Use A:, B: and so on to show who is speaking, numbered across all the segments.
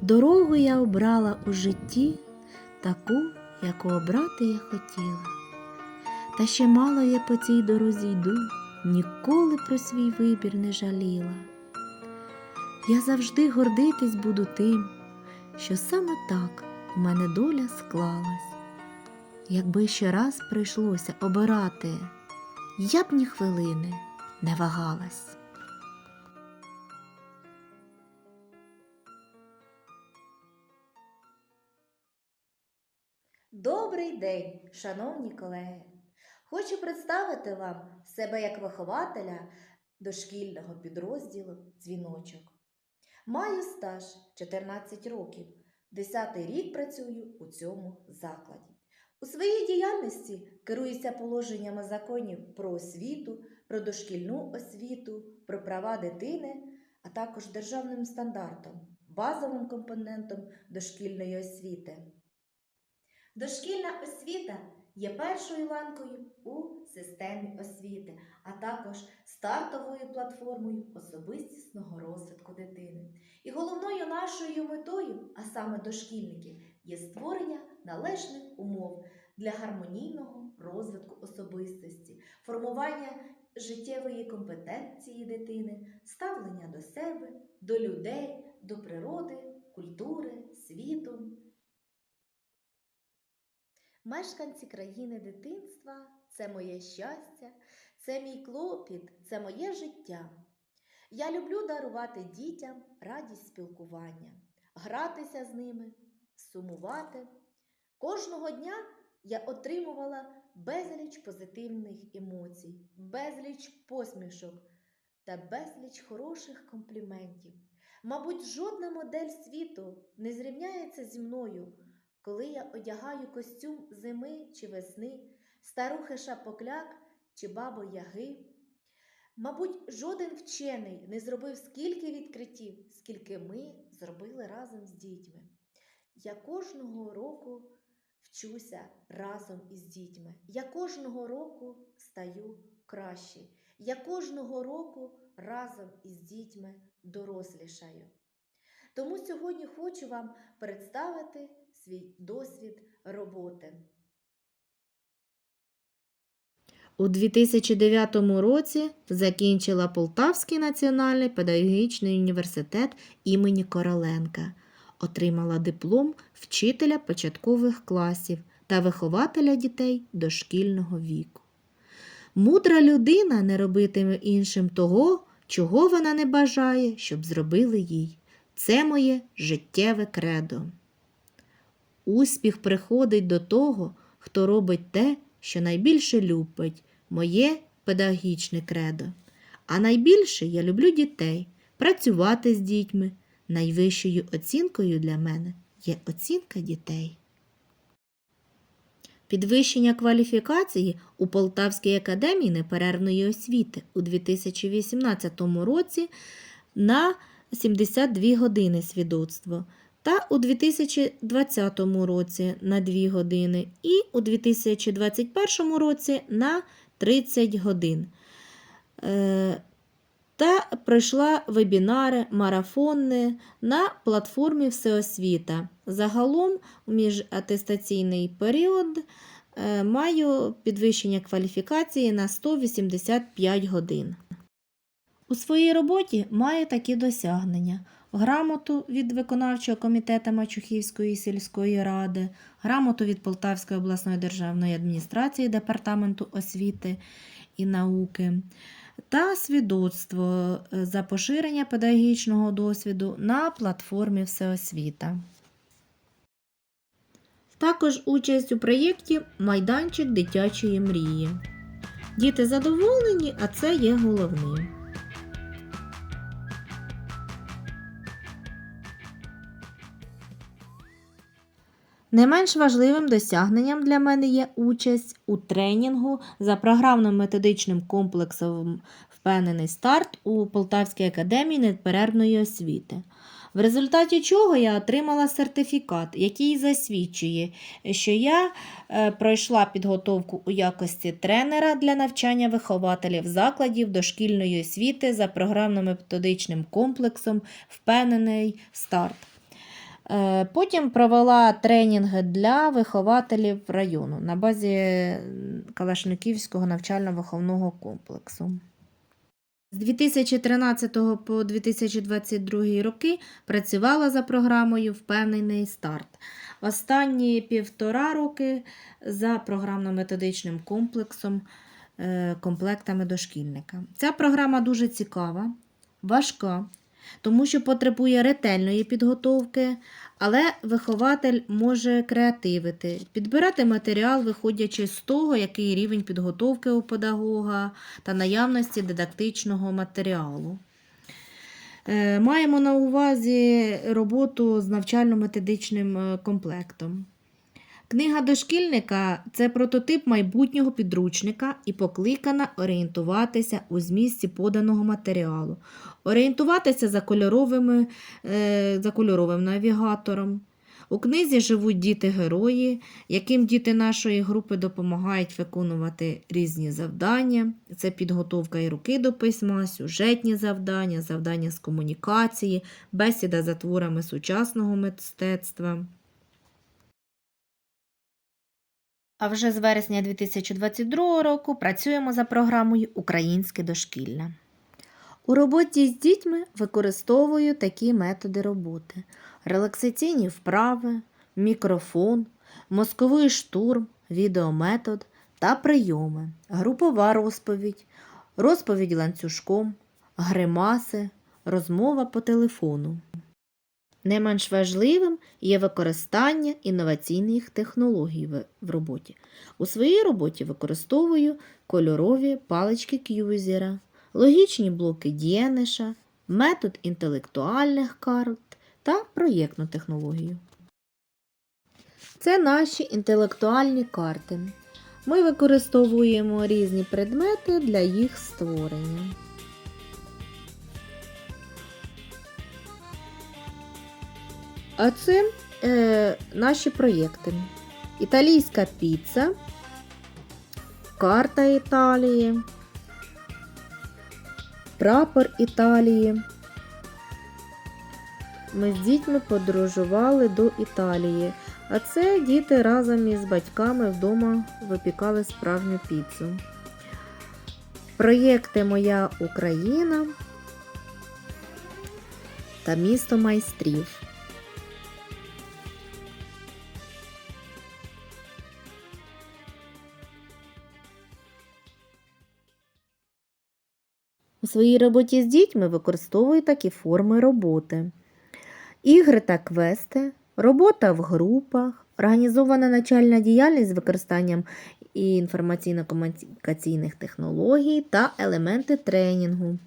A: Дорогу я обрала у житті, таку, яку обрати я хотіла. Та ще мало я по цій дорозі йду, ніколи про свій вибір не жаліла. Я завжди гордитись буду тим, що саме так у мене доля склалась. Якби ще раз прийшлося обирати, я б ні хвилини не вагалась.
B: Добрий день, шановні колеги! Хочу представити вам себе як вихователя дошкільного підрозділу Дзвіночок. Маю стаж 14 років. 10 рік працюю у цьому закладі. У своїй діяльності керуюся положеннями законів про освіту, про дошкільну освіту, про права дитини, а також державним стандартом, базовим компонентом дошкільної освіти. Дошкільна освіта є першою ланкою у системі освіти, а також стартовою платформою особистісного розвитку дитини. І головною нашою метою, а саме дошкільників, є створення належних умов для гармонійного розвитку особистості, формування життєвої компетенції дитини, ставлення до себе, до людей, до природи, культури, світу. Мешканці країни дитинства це моє щастя, це мій клопіт, це моє життя. Я люблю дарувати дітям радість спілкування, гратися з ними, сумувати. Кожного дня я отримувала безліч позитивних емоцій, безліч посмішок та безліч хороших компліментів. Мабуть, жодна модель світу не зрівняється зі мною коли я одягаю костюм зими чи весни, старухи шапокляк чи бабо яги. Мабуть, жоден вчений не зробив скільки відкриттів, скільки ми зробили разом з дітьми. Я кожного року вчуся разом із дітьми. Я кожного року стаю краще. Я кожного року разом із дітьми дорослішаю. Тому сьогодні хочу вам представити свій досвід роботи.
A: У 2009 році закінчила Полтавський національний педагогічний університет імені Короленка, отримала диплом вчителя початкових класів та вихователя дітей дошкільного віку. Мудра людина не робитиме іншим того, чого вона не бажає, щоб зробили їй. Це моє життєве кредо. Успіх приходить до того, хто робить те, що найбільше любить, моє педагогічне кредо. А найбільше я люблю дітей, працювати з дітьми. Найвищою оцінкою для мене є оцінка дітей. Підвищення кваліфікації у Полтавській академії неперервної освіти у 2018 році на 72 години свідоцтво та у 2020 році на 2 години і у 2021 році на 30 годин. Е, Та пройшла вебінари марафонні на платформі Всеосвіта. Загалом у міжатестаційний період е, маю підвищення кваліфікації на 185 годин. У своїй роботі маю такі досягнення: грамоту від виконавчого комітету Мачухівської сільської ради, грамоту від Полтавської обласної державної адміністрації Департаменту освіти і науки та свідоцтво е, за поширення педагогічного досвіду на платформі Всеосвіта. Також участь у проєкті Майданчик дитячої мрії. Діти задоволені, а це є головним. Не менш важливим досягненням для мене є участь у тренінгу за програмно-методичним комплексом Впевнений старт у Полтавській академії неперервної освіти. В результаті чого я отримала сертифікат, який засвідчує, що я е, пройшла підготовку у якості тренера для навчання вихователів закладів дошкільної освіти за програмно-методичним комплексом Впевнений старт. Е, Потім провела тренінги для вихователів району на базі Калашниківського навчально-виховного комплексу. З 2013 по 2022 роки працювала за програмою Впевнений старт. Останні півтора роки за програмно-методичним комплексом е, комплектами дошкільника. Ця програма дуже цікава, важка, тому що потребує ретельної підготовки, але вихователь може креативити, підбирати матеріал, виходячи з того, який рівень підготовки у педагога та наявності дидактичного матеріалу. Е, Маємо на увазі роботу з навчально-методичним е, комплектом. Книга дошкільника це прототип майбутнього підручника і покликана орієнтуватися у змісті поданого матеріалу, орієнтуватися за, кольоровими, е, за кольоровим навігатором. У книзі живуть діти-герої, яким діти нашої групи допомагають виконувати різні завдання. Це підготовка і руки до письма, сюжетні завдання, завдання з комунікації, бесіда за творами сучасного мистецтва. А вже з вересня 2022 року працюємо за програмою Українське дошкілля. У роботі з дітьми використовую такі методи роботи: релаксаційні вправи, мікрофон, мозковий штурм, відеометод та прийоми, групова розповідь, розповідь ланцюжком, гримаси, розмова по телефону. Не менш важливим є використання інноваційних технологій в- роботі. У своїй роботі використовую кольорові палички к'юзера, логічні блоки Дієниша, метод інтелектуальних карт та проєктну технологію. Це наші інтелектуальні карти. Ми використовуємо різні предмети для їх створення. А це е, наші проєкти. Італійська піца, карта Італії, прапор Італії. Ми з дітьми подорожували до Італії, а це діти разом із батьками вдома випікали справжню піцу. Проєкти Моя Україна та місто майстрів. Своїй роботі з дітьми використовую такі форми роботи: ігри та квести, робота в групах, організована начальна діяльність з використанням інформаційно-комунікаційних технологій та елементи тренінгу.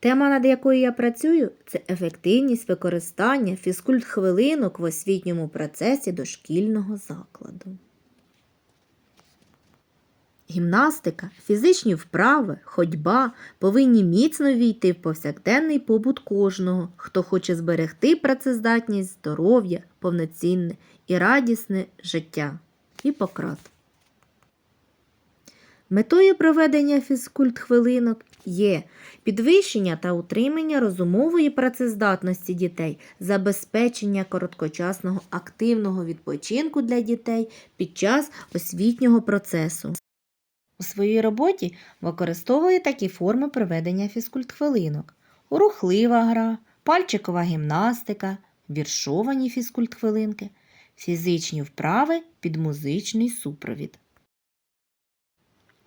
A: Тема, над якою я працюю, це ефективність використання фізкульт-хвилинок в освітньому процесі дошкільного закладу. Гімнастика, фізичні вправи, ходьба повинні міцно війти в повсякденний побут кожного, хто хоче зберегти працездатність, здоров'я, повноцінне і радісне життя. Гіппократ. Метою проведення фізкульт-хвилинок є підвищення та утримання розумової працездатності дітей, забезпечення короткочасного активного відпочинку для дітей під час освітнього процесу. У своїй роботі використовую такі форми проведення фізкульт-хвилинок: рухлива гра, пальчикова гімнастика, віршовані фізкульт-хвилинки, фізичні вправи під музичний супровід.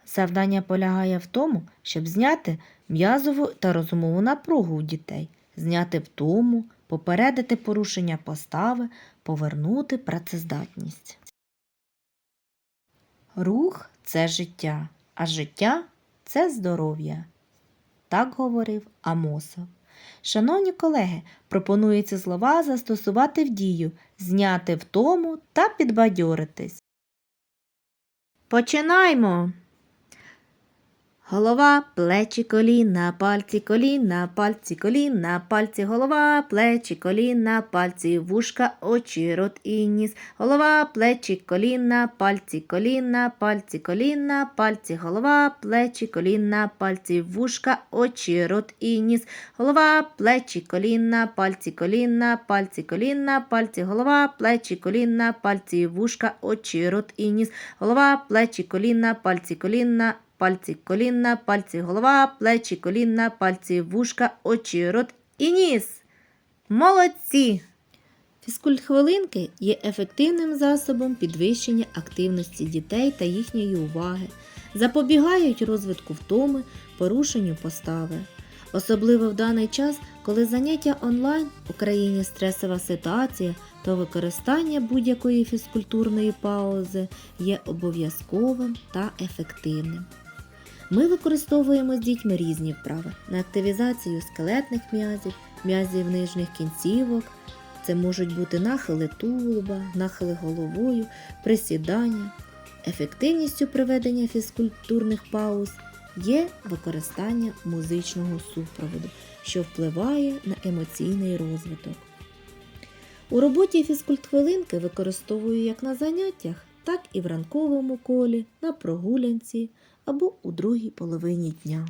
A: Завдання полягає в тому, щоб зняти м'язову та розумову напругу у дітей, зняти втому, попередити порушення постави, повернути працездатність. Рух це життя, а життя це здоров'я. Так говорив Амосов. Шановні колеги, пропонується слова застосувати в дію, зняти втому та підбадьоритись. Починаймо! Голова, плечі, коліна, пальці, коліна, пальці, коліна, пальці, голова, плечі, коліна, пальці, вушка, очі, рот і ніс. Голова, плечі, коліна, пальці, коліна, пальці, коліна, пальці, голова, плечі, коліна, пальці, вушка, очі, рот і ніс. Голова, плечі, коліна, пальці, коліна, пальці, коліна, пальці, голова, плечі, коліна, пальці, вушка, очі, рот і ніс. Голова, плечі, коліна, пальці, коліна, пальці, коліна, пальці, голова, плечі, коліна, пальці, вушка, очі, рот і ніс. Молодці! Фізкульт-хвилинки є ефективним засобом підвищення активності дітей та їхньої уваги, запобігають розвитку втоми, порушенню постави. Особливо в даний час, коли заняття онлайн у країні стресова ситуація, то використання будь-якої фізкультурної паузи є обов'язковим та ефективним. Ми використовуємо з дітьми різні вправи на активізацію скелетних м'язів, м'язів нижніх кінцівок. Це можуть бути нахили тулуба, нахили головою, присідання. Ефективністю проведення фізкультурних пауз є використання музичного супроводу, що впливає на емоційний розвиток. У роботі фізкультхвилинки використовую як на заняттях, так і в ранковому колі, на прогулянці або у другій половині дня.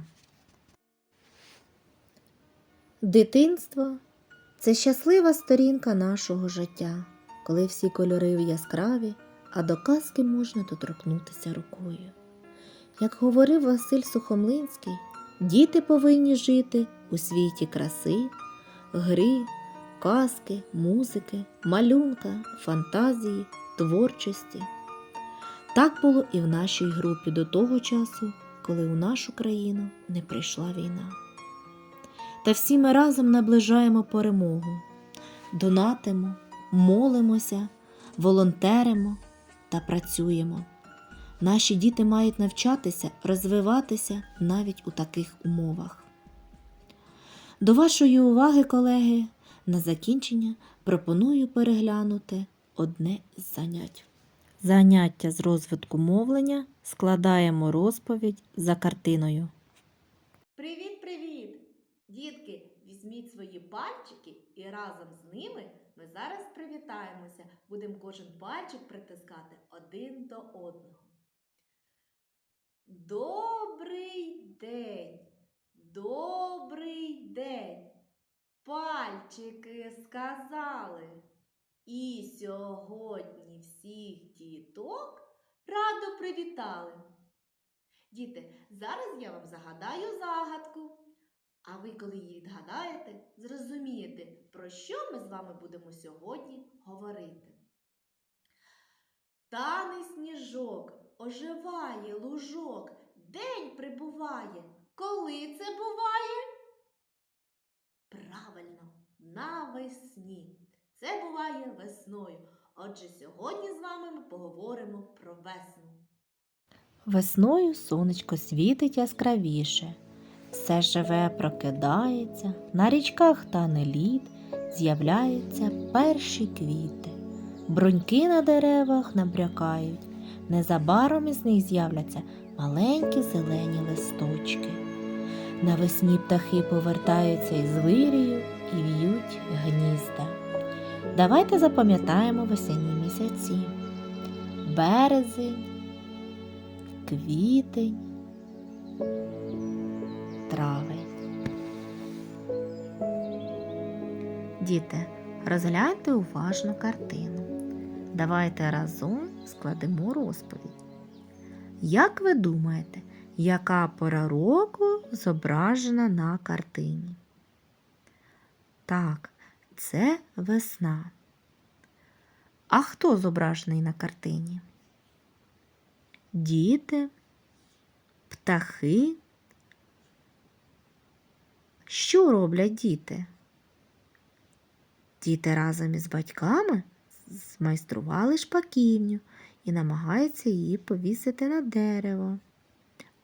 A: Дитинство це щаслива сторінка нашого життя, коли всі кольори яскраві, а до казки можна доторкнутися рукою. Як говорив Василь Сухомлинський, діти повинні жити у світі краси, гри, казки, музики, малюнка, фантазії, творчості. Так було і в нашій групі до того часу, коли у нашу країну не прийшла війна. Та всі ми разом наближаємо перемогу, донатимо, молимося, волонтеримо та працюємо. Наші діти мають навчатися розвиватися навіть у таких умовах. До вашої уваги, колеги, на закінчення пропоную переглянути одне з занять. Заняття з розвитку мовлення складаємо розповідь за картиною.
B: Привіт, привіт! Дітки, візьміть свої пальчики і разом з ними ми зараз привітаємося. Будемо кожен пальчик притискати один до одного. Добрий день! Добрий день! Пальчики сказали. І сьогодні всіх діток радо привітали. Діти, зараз я вам загадаю загадку. А ви, коли її відгадаєте, зрозумієте, про що ми з вами будемо сьогодні говорити. Тане сніжок, оживає лужок, день прибуває. Коли це буває? Правильно, навесні. Це буває весною. Отже, сьогодні з вами ми поговоримо про весну.
A: Весною сонечко світить яскравіше. Все живе прокидається, на річках тане лід, з'являються перші квіти. Бруньки на деревах набрякають, незабаром із них з'являться маленькі зелені листочки. Навесні птахи повертаються із вирію і в'ють гнізда. Давайте запам'ятаємо весняні місяці. Березень, квітень, травень. Діти, розгляньте уважно картину. Давайте разом складемо розповідь. Як ви думаєте, яка пора року зображена на картині? Так, це весна. А хто зображений на картині? Діти, птахи. Що роблять діти? Діти разом із батьками змайстрували шпаківню і намагаються її повісити на дерево.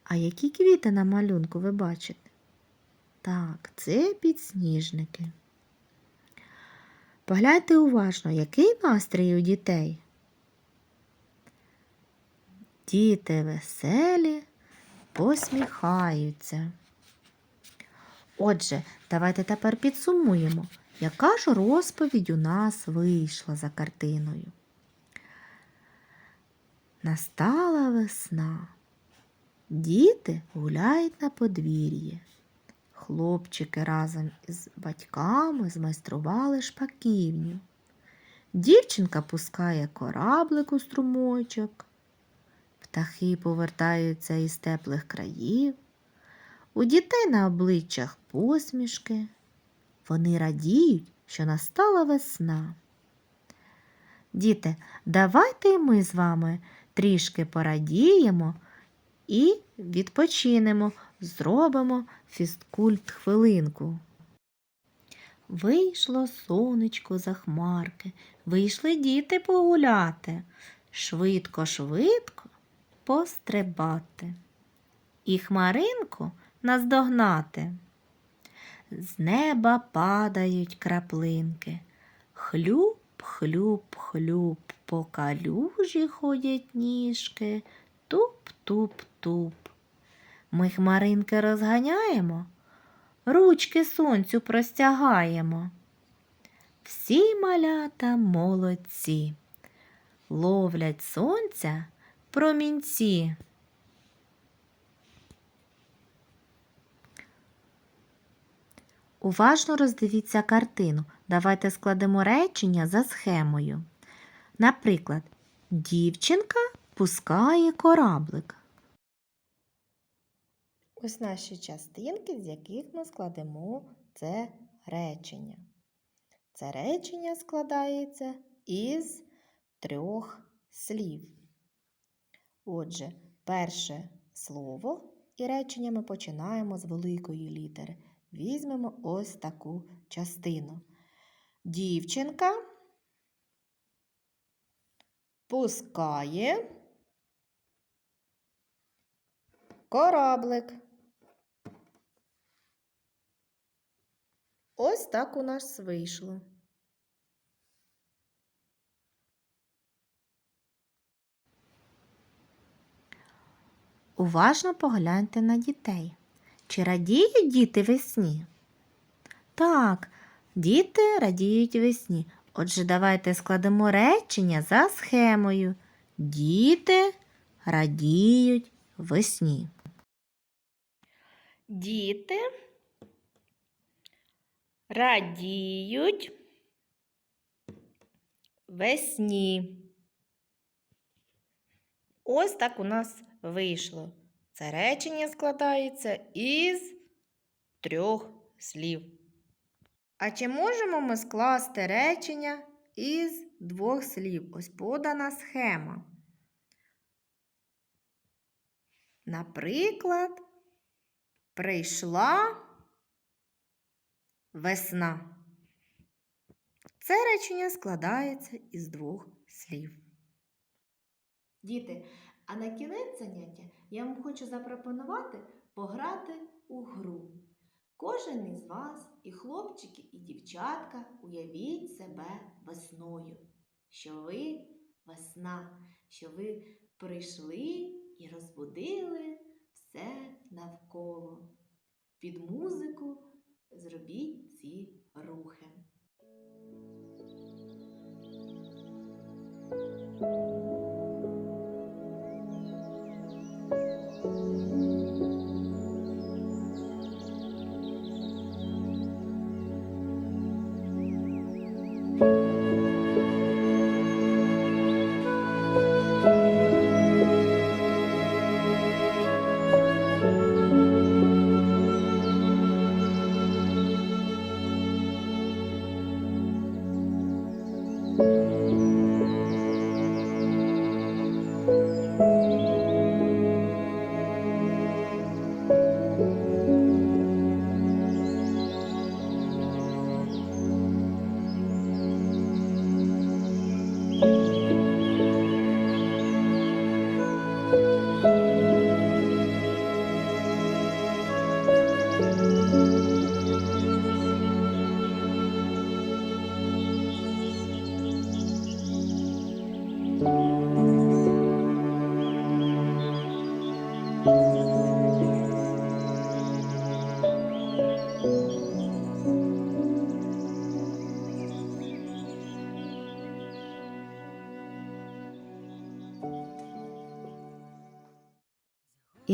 A: А які квіти на малюнку ви бачите? Так, це підсніжники. Погляньте уважно, який настрій у дітей. Діти веселі, посміхаються. Отже, давайте тепер підсумуємо, яка ж розповідь у нас вийшла за картиною. Настала весна. Діти гуляють на подвір'ї. Хлопчики разом із батьками змайстрували шпаківню. Дівчинка пускає кораблик у струмочок. Птахи повертаються із теплих країв. У дітей на обличчях посмішки. Вони радіють, що настала весна. Діти, давайте ми з вами трішки порадіємо і відпочинемо, зробимо фізкульт хвилинку. Вийшло сонечко за хмарки, вийшли діти погуляти, швидко, швидко пострибати. І хмаринку наздогнати. З неба падають краплинки. Хлюп, по калюжі ходять ніжки, туп, туп, туп. Ми хмаринки розганяємо, ручки сонцю простягаємо. Всі малята молодці, ловлять сонця промінці. Уважно роздивіться картину. Давайте складемо речення за схемою. Наприклад, дівчинка пускає кораблик. Ось наші частинки, з яких ми складемо це речення. Це речення складається із трьох слів. Отже, перше слово і речення ми починаємо з великої літери. Візьмемо ось таку частину. Дівчинка пускає кораблик. Ось так у нас вийшло. Уважно погляньте на дітей. Чи радіють діти весні? Так, діти радіють весні. Отже, давайте складемо речення за схемою. Діти радіють весні. Діти радіють весні. Ось так у нас вийшло. Це речення складається із трьох слів. А чи можемо ми скласти речення із двох слів? Ось подана схема. Наприклад, прийшла весна. Це речення складається із двох слів. Діти, а на кінець заняття я вам хочу запропонувати пограти у гру. Кожен із вас, і хлопчики, і дівчатка, уявіть себе весною, що ви весна, що ви прийшли і розбудили все навколо. Під музику зробіть ці рухи.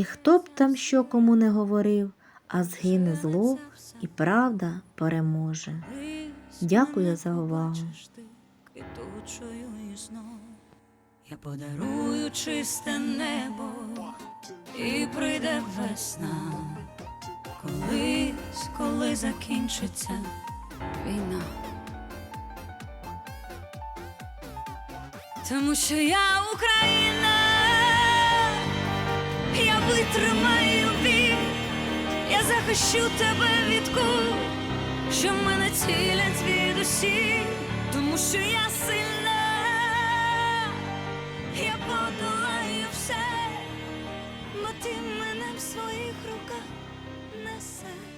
A: І хто б там що кому не говорив, а згине зло, і правда переможе. Дякую за увагу.
C: Я подарую чисте небо, і прийде весна, колись, коли закінчиться війна. Тому що я Україна, витримаю біль, я захищу тебе від кул, що мене цілять від усі, тому що я сильна, я подолаю все, бо ти мене в своїх руках несеш.